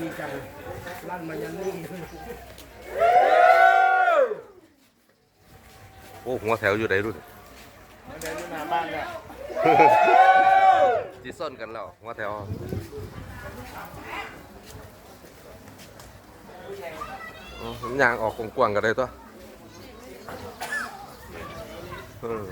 ดีจังลั่นมายันนี่โอ้หัวแถวอยู่ไหนรุ่นเดินมาบ้านเนี่ยจีซ่อนกันแล้วหัวแถวอ๋อผมยางออกกว้างๆกันเลยตัวเออ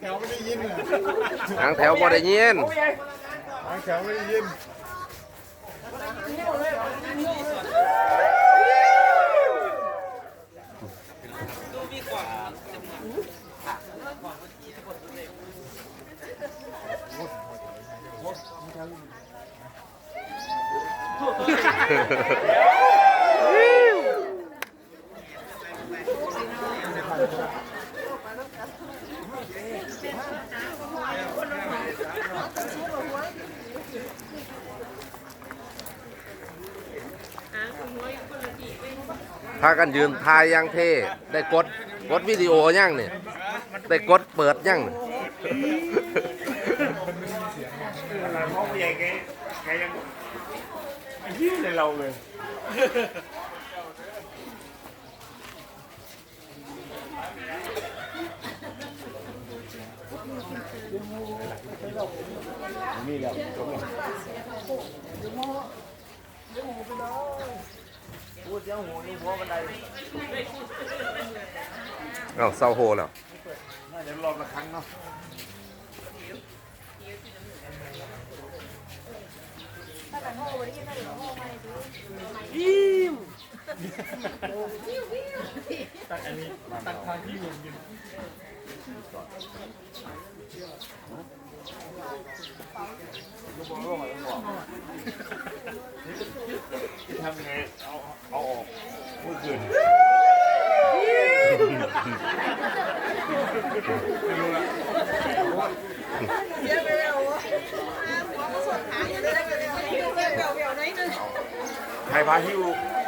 แถวไม่ได้ยินเลย หางแถวบ่ ได้ยินแถวไม่ได้ยิน พากันยืนทายอยังเท่ได้กดกดวิดีโอยังเนี่ยได้กดเปิดยังเนี่ยอะไรห้องใหญ่แกแกยังไอ้ยี่เลยเราเลยเอ้าเศร้าโฮแล้วเดี๋ยวรอบละครั้งเนาะ ทำยังไงเอาเอาออกเมื่อคืนไม่รู้ละใครพาฮิวใครพาฮิวอยู่ขนาดบอลแล้ว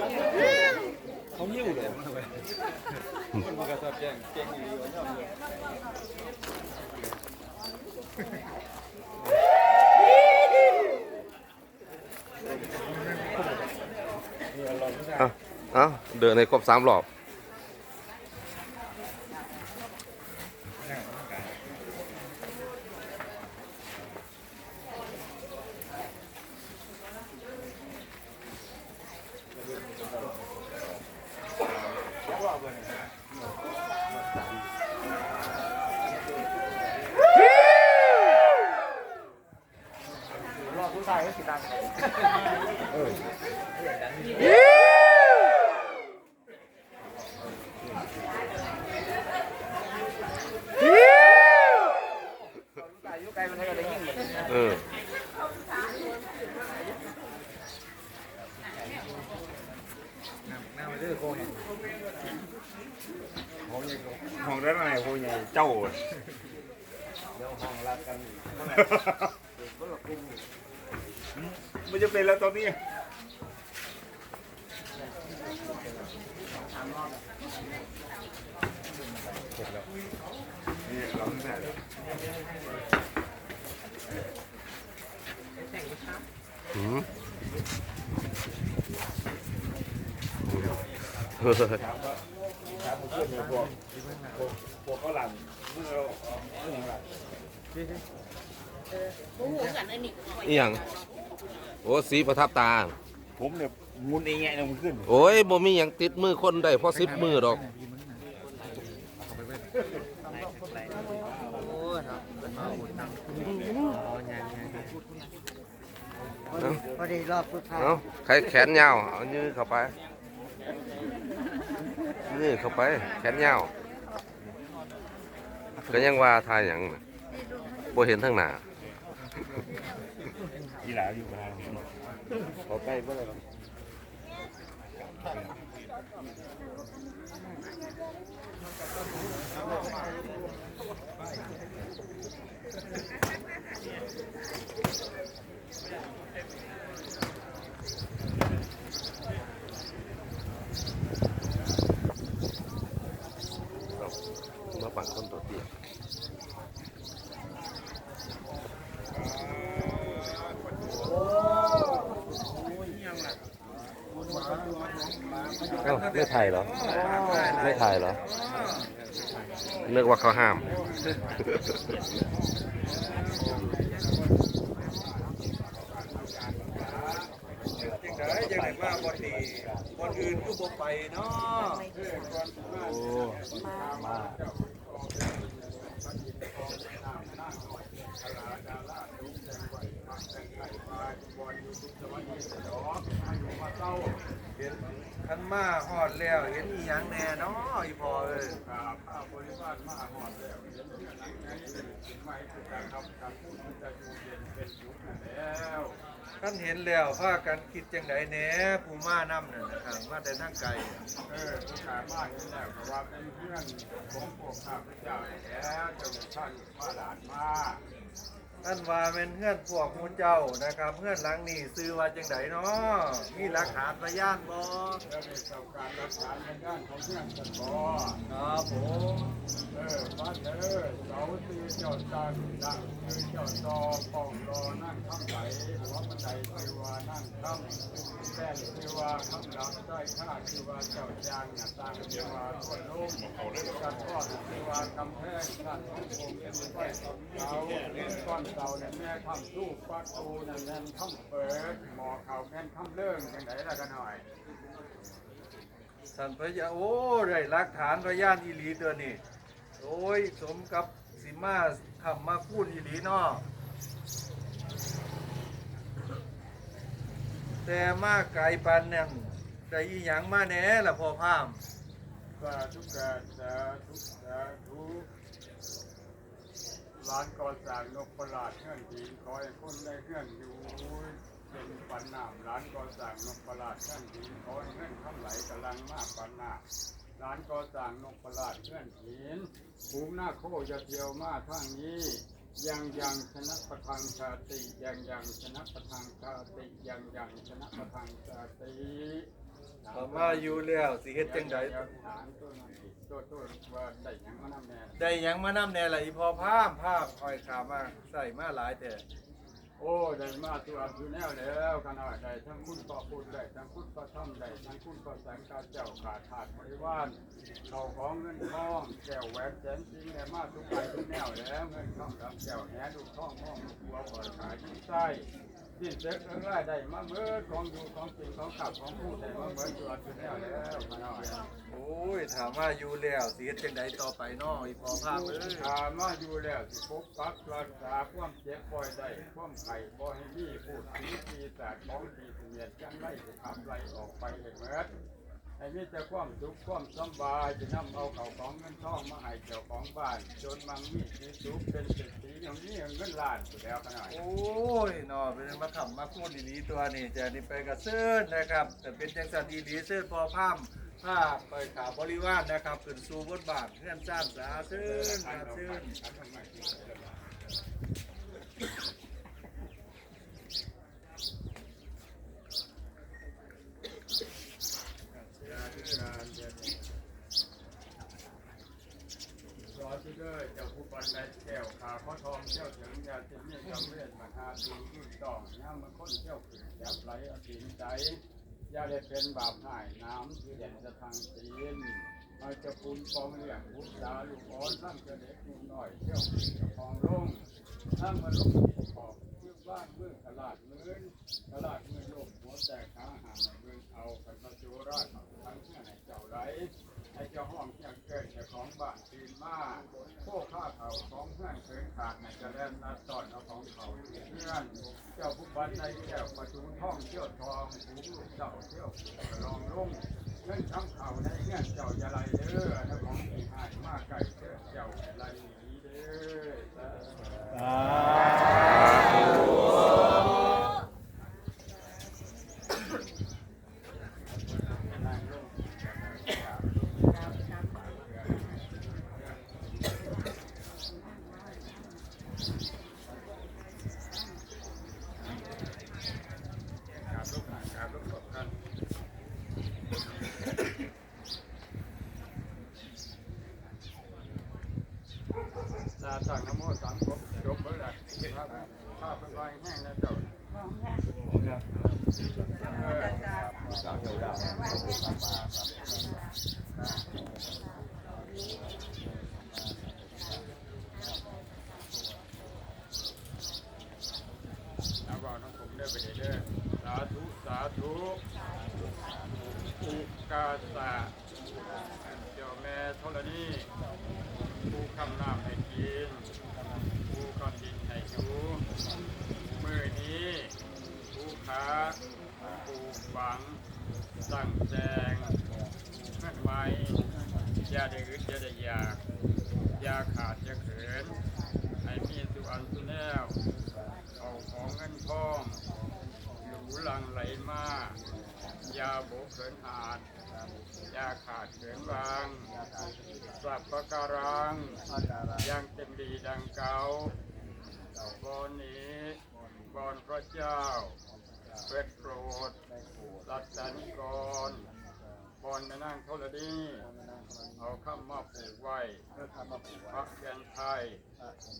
เอาเอาเดินในครบสามรอบ ายก็สิดังเออ ห้องด้านในโคใหญ่เจ้า มันจะเป็นแล้วตอนนี้นี่เราไม่ได้เลยหืมเฮ้ย ครับมันเพื่อนเนี่ยพวกพวกพวกเขาหลังเมื่อเราเมื่อหลังโอ้โหกันอันนี้อีหยัง โอ้สีประทับตา ผมเนี่ยมุนเองไงเนี่ยมันขึ้นโอ้ยบ่มีหยังติดมือคนได้เพราะสิบมือดอก พอดีรอบสุดท้ายเนาะใครแขนยาวเอายื้อเข้าไปยื้อเข้าไป แขนยาวก็ยังว่าทายหยังน่ะบ่เห็นทั้งหน้า ยีหลาอยู่มาขอใกล้เมื่อไรหรอมาปั่นคนตัวเตี้ยเอ้าไม่ถ่าย เหรอ ไม่ถ่ายเหรอนึกว่าเขาห้ามจังไดจังไดมาบ่ดีคนอื่นก็บ่ไปเนาะเห็น คันมาฮอดแล้วเห็นอีหยังแน่เนาะอีพ่อเอ้ยท่านเห็นแล้วพากันคิดจังไดแหน่ผู้มาน้ำเนั่นนะครับมาแต่ทางไกลเออผู้ขายมากนี่และเพราะว่าเป็นเพื่อนของพวกข้าพเจ้าแล้วจะมีท่านมาหลานมา ท่านว่าเป็นเพื่อนพวกหมูเจ้านะครับเพื่อนหลังนี่ซื้อว่าจังไดเนาะมีหลักฐานพยานบ่แล้วในสบการรักษาในด้านของเพื่อนกันบ่ครับผมเออบ้าเออเสาตีเจ้าตาดังคือเจ้าตอป้องรอนั่งข้างไหลหัวบันไดคือว่านั่งข้างแป้นคือว่าข้างหลังใต้ข้าคือว่าเจ้าจางหน้าต่างคือว่าต้นลุ่มกันทอดคือว่ากำแพงกันของคงเป็นไฟสองเสาก้อนเสาเนี่ยแม่ทำตู้ปักตูนั่นแม่นทำเปิดหมอเขาแม่นทำเรื่องยังไงล่ะกันหน่อยท่านพยาโอ้ได้หลักฐานพยานอีหลีตัวนี้ โอ้ย สมกับสิมาทำมาพูดอีหลีเนาะแต่มาไกลปานนั่นได้อีหยังมาแหน่ละพอพามสาธุกาสาธุสาธุร้านก่อสร้างนกประหลาดเงื่อนหินคอยคนได้เงื่อนอยู่เป็นปันน้ำร้านก่อสร้างนกประหลาดเงื่อนหินคอยเงื่อนคำไหลกำลังมากปันน้ำร้านก่อสร้างนกประหลาดเงื่อนหิน ภูมิหน้าโคจะเที่ยวมาทางนี้ยังยังชนะประทังชาติยังยังชนะประทังชาติยังยังชนะประทังชาติต่อมาอยู่แล้วสิเฮ็ดจังไดถามตัวนั้นอีกตัวตัวว่าได้หยังมานำแน่ได้หยังมานำแหน่ล่ะอีพ่อพามภาพคอยขามาใส่มาหลายแต่ โอ้ได้มาตัวอยู่แนวแล้วขนาดใดทั้งคุณต่อคุณได้ทั้งคุณต่อทำได้ทั้งคุณต่อแสงกาเจ้าขาดขาดบริวารเขาของเงินทองแก้วแหวนแสนจริงได้มาทุกไปทุกแนวแล้วเงินทองดำแก้วแหนดูทองห้องลูกบัวปล่อขายยิ่งไส้ ที่เซ็กทั้งไล่ได้มาเบิดของอยู่ของกินของขับของพูดได้มาเบิดตัวอยู่แนวแล้วมาหน่อยโอ้ยถามว่าอยู่แล้วสิเฮ็ดจังไดต่อไปนาะอีพอภาพเอ้ยถามว่าอยู่แล้วสิพบปักรักษาความเจ็บป่วยได้ความไข่บ่ให้มีพูดผีปีศาจของดีเสียดจังไรสิขับไล่ออกไปให้เมิด ให้มีแต่ความสุขความสำบายจะนำเอาเข่าของเงินทองมาให้เจ้าของบ้าน จนมังมีชีสุขเป็นเศรษฐีอย่างนี้เงินล้านสุดแล้วขนาดโอ้ยเนาะเป็นมาทำมาพูดอีหลีตัวนี่จะนี่ไปกับเซิร์นนะครับ แต่เป็นจังสันอีหลีเซิร์นพอพามภาพไปขาบริวารนะครับขึ้นสู่บทบาทเพื่อนสร้างสาเซิร์นสาเซิร์น สอที่เลยเจ้าผู้บันไดแก้วขาข้ อทองเจ้าถึงยาเส้นนี้จำเรียนมหาดูรุ่นต้องย่ามันค้นเจ้าขึ้นจับไหลอภินใจยาได้เป็นบาปหายน้ำที่เด่นจะทางศีลมาจะปุนฟองเลี้ยงบุตรลูกอ่อนนั่งจะเด็กนุ่มหน่อยเที่ยวขึ้นจะฟองลงนั่งมาลงที่ขอบเมื่อบ้านเมื่อกระลาดเมืนกระลาดเมือโลกหัวแตกขาห่างมือเอากันมาจูราดทั้งเพื่อให้เจ้าไห อ้เจ้าห้องเจ้าเกิดเจ้าของบ้านตื่นมาโคข้าเขาของเพื่อนเคยขาดในจะเล่นนัดตอนเอาของเขาเพื่อนเจ้าผู้บันในแก้วประตูท่องเที่ยวทองผูลูกเจ้าเที่ยวลองลุ่งเงินทำเขาในเงี้ยเจ้าจะไรเด้อถ้าของที่หายมากไก่เจ้าเจ้าไรนี้เด้อ การลุกนั่งการลุกตกนั่นลาสั่งน้ำโมสามจบจบเมื่อไหร่ครับข้าเป็นใบแห้งนะเจ้าเออ แล้วบอกน้องผมได้ไปเด้อสาธุสาธุอุกาสะเจ้าแม่ธรณีผู้คำนามให้กินผู้คำดินให้อยู่มือนี้ผู้ค้าผู้ฝัง สั่งแจงเงื่อนไว้อย่าได้อึดอย่าได้อยากอย่าขาดอย่าเขินให้มีสุอันสุแนวเอาของเงินทองหลูหลังไหลมาอย่าโบกเขินหาดอย่าขาดเขินวางสับประการังยังเต็มดีดังเก่าบอนนี้บอนพระเจ้าเป็ดโปรด สัตตานิกรบอนในนั่งเท่านี้เอาคำมมาปลูกไว้พระแกนไทย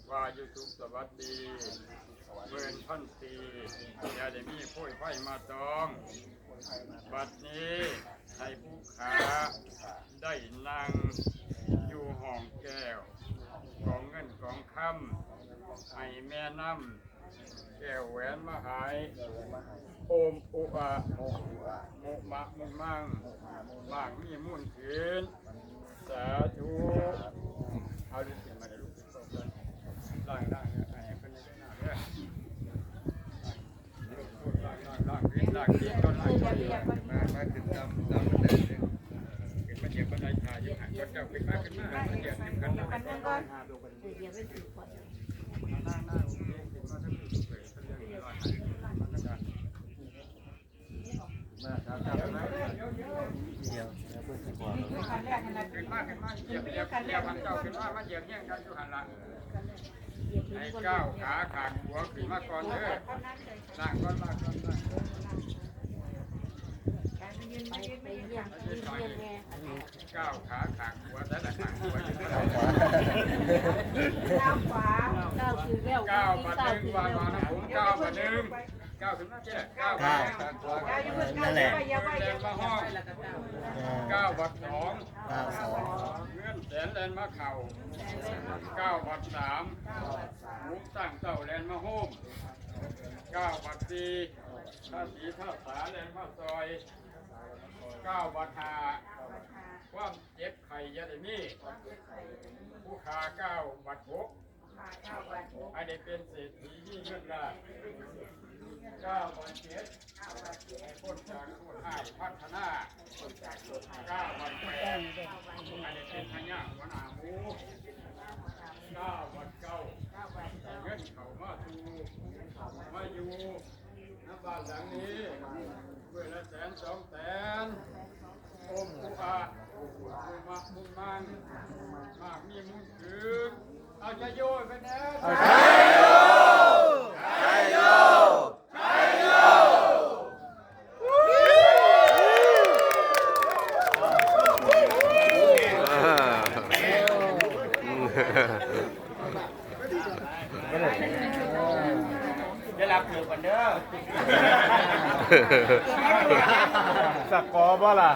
ว่ายูทุกสวัสดีเมื่นพันปีอย่าได้มีผู้ไฟมาตอง บัดนี้ให้ผู้ขาได้นั่งอยู่ห้องแก้ว ของเงินของคำให้แม่น้ำ แก้วแหวนมหายโอมอุอะมุมะมุมังมางมีมุ่นขืน สาธุเอาดิสิมาได้ลูกเป็นต้นกันล่างล่างเนี่ยไอ้คนนี้ได้หน้าเนี่ยล่างล่างล่างขึ้นล่างขึ้นต้นล่างต้นมามาขึ้นตามตามบันไดเลยขึ้นมาเหยียบบันไดถ่ายอยู่ห่างรถเจ้าขึ้นมาขึ้นมามาเหยียบขึ้นกันแล้วกันก่อนนั่งนั่งโอเคขึ้นมาทั้งคู่เลยเขาเรียกว่าหันมันก็ดันมาครับครับขึ้นมาขึ้นมา เหยียบเหยียบเหยียบพันเจ้าขึ้นมามาเหยียบเงี้ยงกันอยู่หันหละให้เก้าขาขาดหัวขึ้นมาก่อนเด้อนั่งก่อนนั่งก่อนนั่งก้าวขาขางหัวแต่ละขางหัวอยู่ที่ไหนก้าวมาหนึ่งวางวางนะผมก้าวมาหนึ่ง ก้าวขึ้นมาเจ๊ก้าวมานั่นแหละแลนมาห้องก้าวบัดสองเงื่อนแสนแลนมาเข่าก้าวบัดสามมุกตั้งเต่าแลนมาโฮมก้าวบัดสี่ท่าสีท่าสาแลนมาซอยก้าวบัดห้าความเจ็บไข้ยาได้มีผู้ขาเก้าบัดหกไอได้เป็นเศรษฐีที่เงินล้ เก้าบัดเจ็ดไอ้พ้นจากโทษให้พัฒนาเก้าบัดแปดไอได้เป็นพญาหัวหน้าหมูเก้าบัดเก้าเงินเขามาทูมาอยู่น้ำบ้านหลังนี้เมื่อละแสนสองแสนโอมอุอามุมะมุมังมากมีมุนถึงเอาจะโยนไปแน่ะจะรับถือกันเด้อ สกอบ่ล่ะ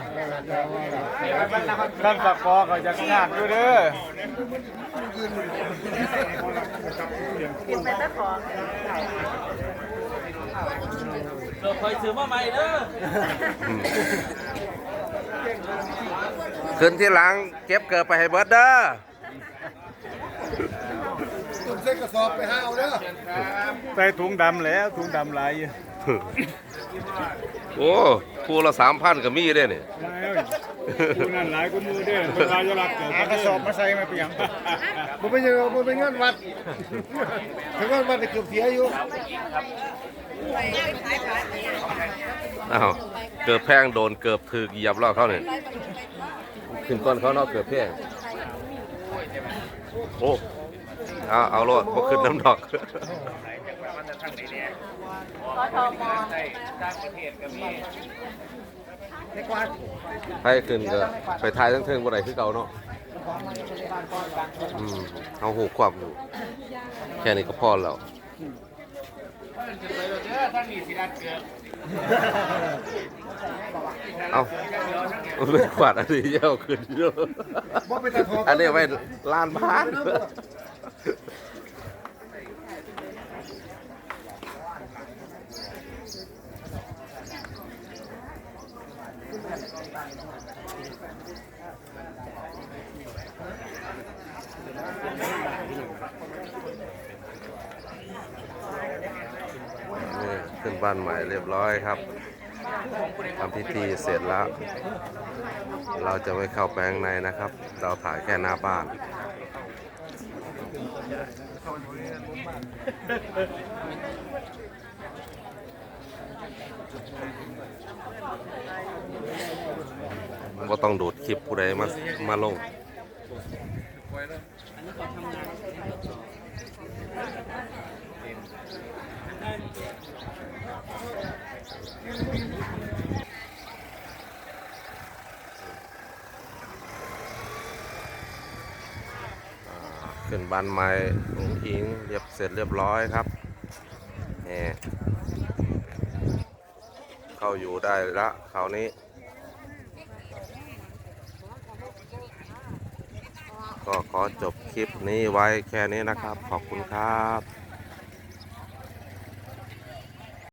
ท่านสกอก็จะยากอยู่เด้อเราคอยซื้อมาใหม่เด้อขึ้นที่หลังเก็บเกิดไปให้เบิร์ดเด้อเส้นกระสอบไปห้าเอาเด้อใส่ถุงดำแล้วถุงดำหลายอยู่ โอ้คู่ละสามพันก็มีเด้เนี่ยกูนั่นหลายกูมือเด้อเวลาจะรับเกิดกระสอบมาใส่มาเปียงมันเป็นยังไงมันเป็นเงินวัดถึงเงินวัดจะเกือบเสียอยู่อ้าวเกือบแพงโดนเกือบถือเหยียบรอบเขาเนี่ยขึ้นก้อนเขาเนาะเกือบแพงโอ้เอาเอาโลดพวกขึ้นน้ำดอก ให้ขึ้นก็ไปทายทั้งเทิงบ่ได้คือเก่าเนาะอืมเอาหูความอยู่แค่นี้ก็พอแล้วเอาไม่ขวาดอันนี้เยอะขึ้นเยอะอันนี้ไว้ลานบ้าน นี่ขึ้นบ้านใหม่เรียบร้อยครับทำพิธีเสร็จแล้ว เราจะไม่เข้าแปลงในนะครับ เราถ่ายแค่หน้าบ้านก็ต้องดูดคลิปผู้ใดมามาลง ขึ้นบ้านไม้หงอิงเรียบเสร็จเรียบร้อยครับนี่เข้าอยู่ได้ละคราวนี้ ก็ขอจบคลิปนี้ไว้แค่นี้นะครับ ขอบคุณครับ